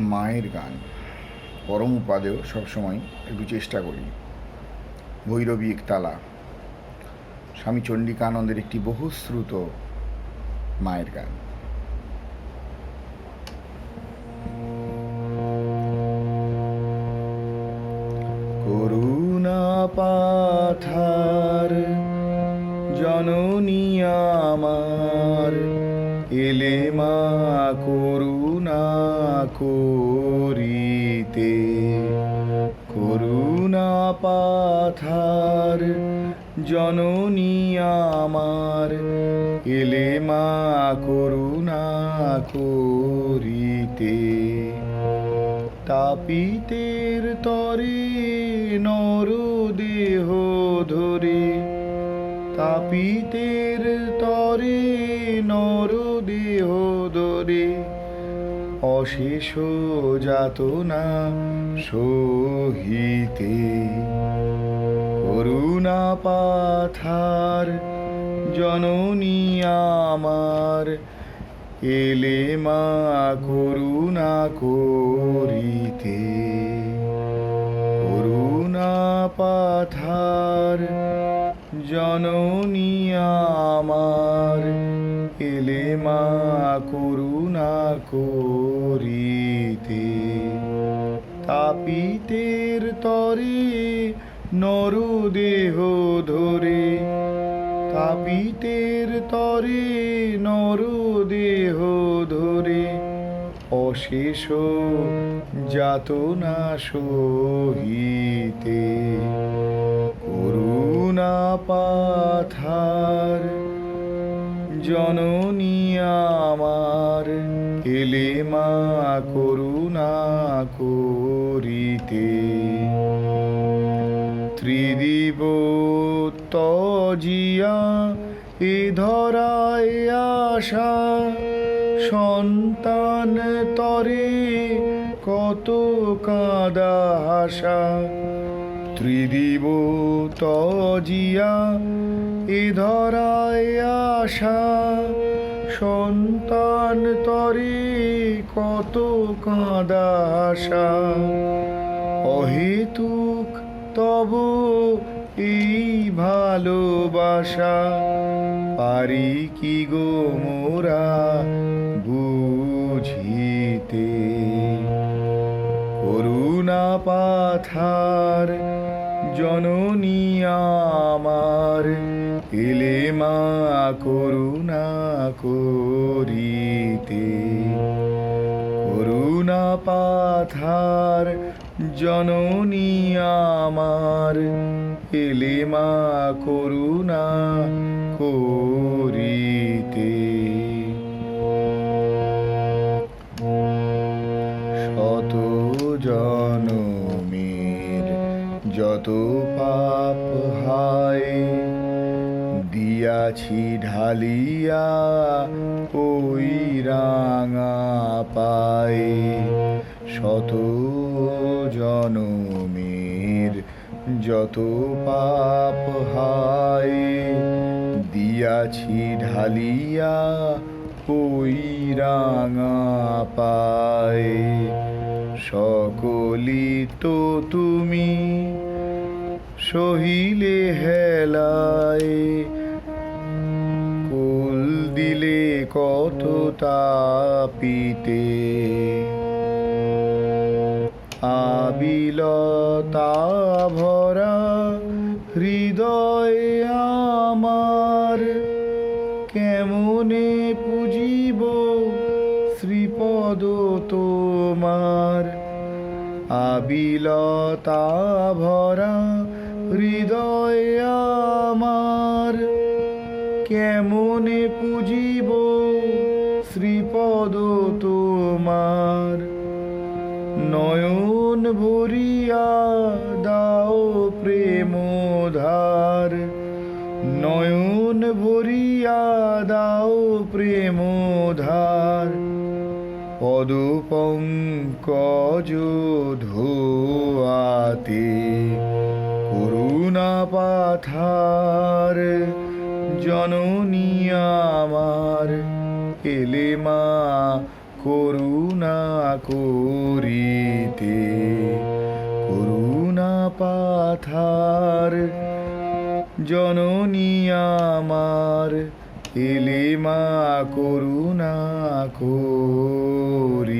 মায়ের গান। পরম উপাদেয় সবসময় একটু চেষ্টা করি। ভৈরবী একতালা স্বামী চণ্ডিকানন্দের একটি বহুশ্রুত মায়ের গান। করুণা পাথার, জননী আমার। এলে মা করুণা করিতে, করুণা পাথার জননী আমার। এলে মা করুণা করিতে, তাপিতের তরে নর দেহ ধরে, তাপিতের তরে অশেষ যাতনা সহিতে করুণা পাথার জননী আমার এলে মা করুণা করিতে। করুণা পাথার জননী আমার এলে মা করুণা করিতে। তাপিতের তরে নর দেহ ধরে। তাপিতের তরে নর দেহ ধরে। অশেষ যাতনা সহিতে। করুণা পাথার জননী আমার এলে মা করুণা করিতে। ত্রিদিব তজিয়া এ ধরায় আশা, সন্তান তরে কত কাদা হাসা ত্রিদিব তজিয়া, এ ধরায় আশা। সন্তান তরে কত কাঁদা আশা। অহেতুক তব এই ভালোবাসা। পারি কি গো মোরা বুঝিতে? পাথার, জননী আমার, এলে মা করুণা করিতে। করুণা পাথার, জননী আমার, এলে মা করুণা করিতে। যত পাপ হায়, দিয়াছি ঢালিয়া ওই রাঙা পায়ে শত জনমের যত পাপ হায়, দিয়াছি ঢালিয়া ওই রাঙা পায়ে সকলি তো তুমি সহিলে হেলায়। কুল দিলে কত তাপিতে। আবিলতা ভরা হৃদয় আমার। কেমনে পুজিব শ্রীপদ তোমার? আবিলতা ভরা হৃদয় আমার, কেমনে পুজিব শ্রীপদ তোমার? নয়ন ভরিয়া দাও প্রেম ধার নয়ন ভরিয়া দাও প্রেম ধার পদ পঙ্কজ ধোয়াতে পাথার জননী আমার এলে মা, করুণা করিতে। করুণা পাথার জননী আমার এলে মা, করুণা করিতে।